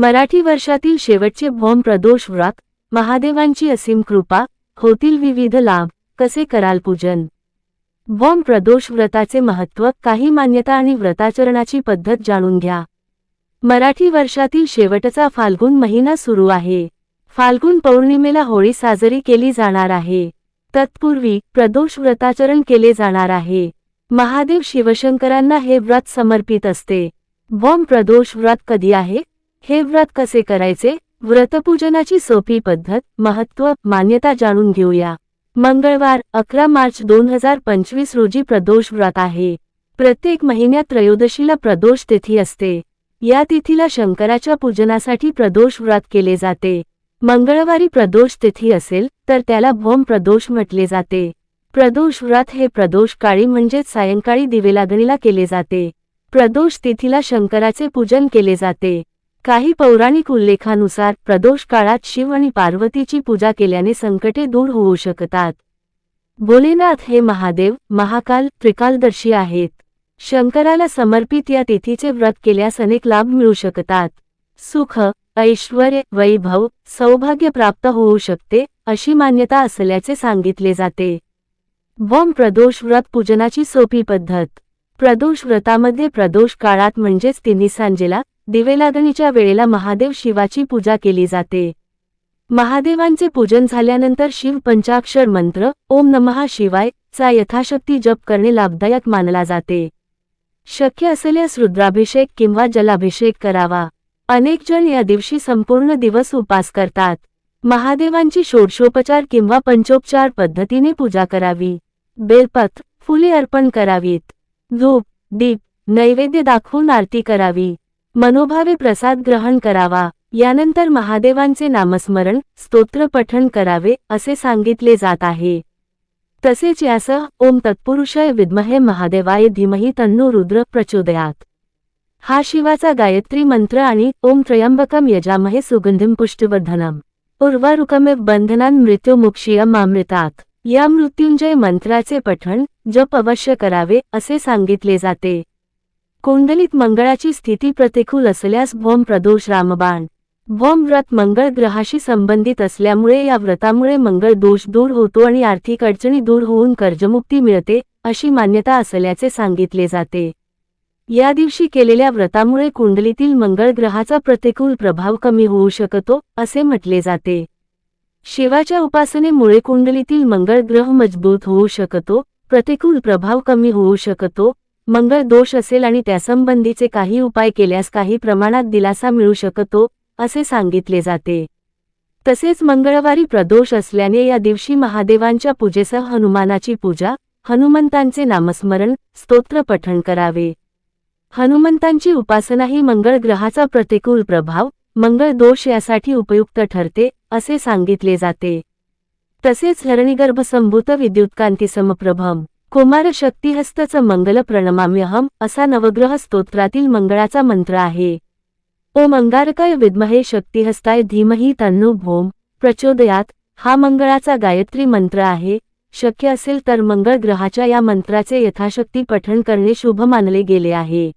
मराठी वर्षातील शेवटचे भौम प्रदोष व्रत महादेवांची असीम कृपा होतील विविध लाभ कसे कराल पूजन? भौम प्रदोष व्रताचे महत्त्व काही मान्यता आणि व्रताचरणाची पद्धत जाणून घ्या. मराठी वर्षातील शेवटचा फाल्गुन महिना सुरू आहे. फाल्गुन पौर्णिमेला होळी साजरी केली जाणार आहे. तत्पूर्वी प्रदोष व्रताचरण केले जाणार आहे. महादेव शिवशंकरांना हे व्रत समर्पित असते. भौम प्रदोष व्रत कधी आहे? हे व्रत कसे करायचे? व्रतपूजनाची सोपी पद्धत महत्त्व मान्यता जाणून घेऊया. मंगळवार अकरा मार्च दोन हजार पंचवीस रोजी प्रदोष व्रत आहे. प्रत्येक महिन्यात त्रयोदशीला प्रदोष तिथी असते. या तिथीला शंकराच्या पूजनासाठी प्रदोष व्रत केले जाते. मंगळवारी प्रदोष तिथी असेल तर त्याला भोम प्रदोष म्हटले जाते. प्रदोष व्रत हे प्रदोष काळी म्हणजेच सायंकाळी दिवेलागणीला केले जाते. प्रदोष तिथीला शंकराचे पूजन केले जाते. काही पौराणिक उल्लेखानुसार प्रदोष काळात शिव आणि पार्वतीची पूजा केल्याने संकटे दूर होऊ शकतात. भोलेनाथ हे महादेव महाकाल त्रिकालदर्शी आहेत. शंकराला समर्पित या तिथीचे व्रत केल्यास अनेक लाभ मिळू शकतात. सुख ऐश्वर वैभव सौभाग्य प्राप्त होऊ शकते अशी मान्यता असल्याचे सांगितले जाते. भौम प्रदोष व्रत पूजनाची सोपी पद्धत. प्रदोष व्रतामध्ये प्रदोष काळात म्हणजेच तिन्ही सांजेला दिवेलागणीच्या वेळेला महादेव शिवाची पूजा केली जाते. महादेवांचे पूजन झाल्यानंतर शिव पंचाक्षर मंत्र ओम नमहा शिवाय चा यथाशक्ती जप करणे लाभदायक मानला जाते. शक्य असल्यास रुद्राभिषेक किंवा जलाभिषेक करावा. अनेक जण या दिवशी संपूर्ण दिवस उपास करतात. महादेवांची षोडशोपचार किंवा पंचोपचार पद्धतीने पूजा करावी. बेलपथ फुले अर्पण करावीत. धूप दीप नैवेद्य दाखवून आरती करावी. मनोभावे प्रसाद ग्रहण करावा. यानंतर महादेवांचे नामस्मरण स्तोत्र पठण करावे असे सांगितले जात आहे. तसेच यासह ओम तत्पुरुषय विद्महे महादेवाय धीमही तन्नो रुद्र प्रचोदयात. हा शिवाचा गायत्री मंत्र आणि ओम त्र्यंबकम यजामहे सुगंधिम पुष्टवर्धनम. उर्वारुकमेव बंधनान मृत्युमुक्षियम अमृतात या मृत्युंजय मंत्राचे पठण जप अवश्य करावे असे सांगितले जाते. कुंडलीत मंगळाची स्थिती प्रतिकूल असल्यास भौम प्रदोष रामबाण. भौम व्रत मंगळ ग्रहाशी संबंधित असल्यामुळे या व्रतामुळे मंगळ दोष दूर होतो आणि आर्थिक अडचणी दूर होऊन कर्जमुक्ती मिळते अशी मान्यता असल्याचे सांगितले जाते. या दिवशी केलेल्या व्रतामुळे कुंडलीतील मंगळ ग्रहाचा प्रतिकूल प्रभाव कमी होऊ शकतो असे म्हटले जाते. शिवाच्या उपासनेमुळे कुंडलीतील मंगळ ग्रह मजबूत होऊ शकतो प्रतिकूल प्रभाव कमी होऊ शकतो मंगळ दोष असेल आणि त्यासंबंधीचे काही उपाय केल्यास काही प्रमाणात दिलासा मिळू शकतो असे सांगितले जाते. तसेच मंगळवारी प्रदोष असल्याने या दिवशी महादेवांच्या पूजेसह हनुमानाची पूजा हनुमंतांचे नामस्मरण स्तोत्र पठण करावे. हनुमंतांची उपासना ही मंगळ ग्रहाचा प्रतिकूल प्रभाव मंगळ दोष यासाठी उपयुक्त ठरते असे सांगितले जाते. तसेच हरणीगर्भसंभूत विद्युत्कांती समप्रभम. कुमार शक्तिहस्तचं मंगल प्रणमाम्यहम असा नवग्रह स्तोत्रातील मंगळाचा मंत्र आहे. ओम अंगारकाय विद्महे शक्तिहस्ताय धीमही तन्नु भोम प्रचोदयात हा मंगळाचा गायत्री मंत्र आहे. शक्य असेल तर मंगळ ग्रहाच्या या मंत्राचे यथाशक्ती पठण करणे शुभ मानले गेले आहे.